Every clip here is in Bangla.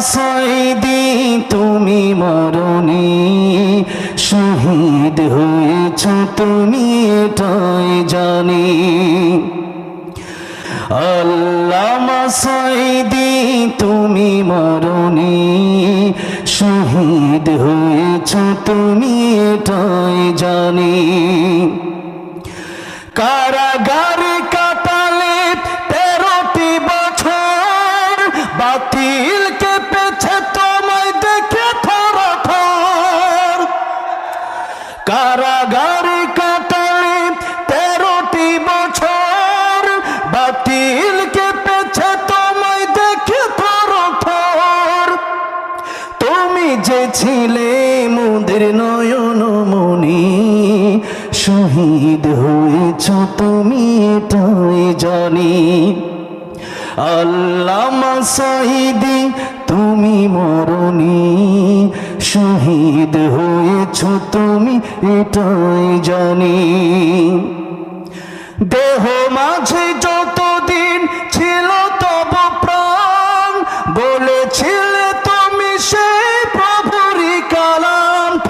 সাইদি তুমি মরণি শহীদ হয়েছ তুমি এটাই জানি। আল্লামা সাইদি তুমি মরণি শহীদ হয়েছ তুমি এটাই জানি। যে ছিলে মুদের নয়ন মনি শহীদ হয়েছ তুমি এটাই জানি। আল্লামা সাইদি তুমি মরণি, শহীদ হয়েছ তুমি এটাই জানি। দেহ মাঝে যতদিন ছিল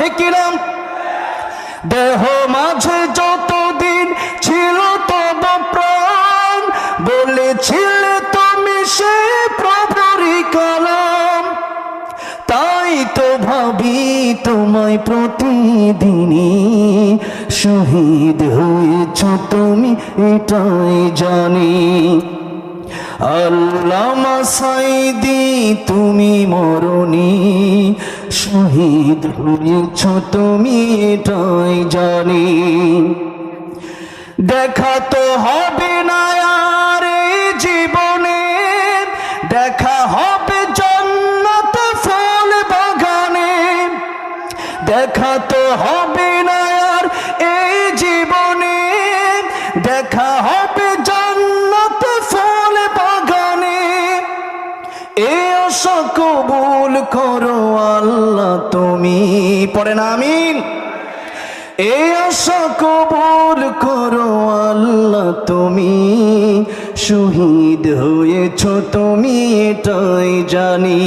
ফেকিলাম দেহ মাঝে যতদিন ছিল তব প্রাণ। বলেছিলে তুমি সেই প্রভুরি কালাম। তাই তো ভাবি তোমায় প্রতিদিনই শহীদ হয়েছ তুমি, এটাই জানি। আল্লামা সাইদি তুমি মরণি। শহীদ হয়েছ তুমি এটাই জানি। দেখা তো হবে না আর জীবনে। দেখা হবে জন্নত ফুল বাগানে। দেখা তো হবে না আর এই জীবনে। দেখা হবে পড়েন, আমিন। এ আশা কবুল করো আল্লাহ, তুমি শহীদ হয়েছ, তুমি এটাই জানি।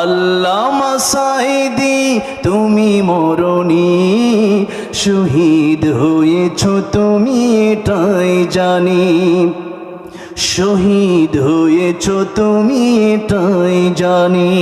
আল্লাহ সাইদি তুমি মরণি, শহীদ হয়েছ, তুমি এটাই জানি। শহীদ হয়েছ, তুমি এটাই জানি।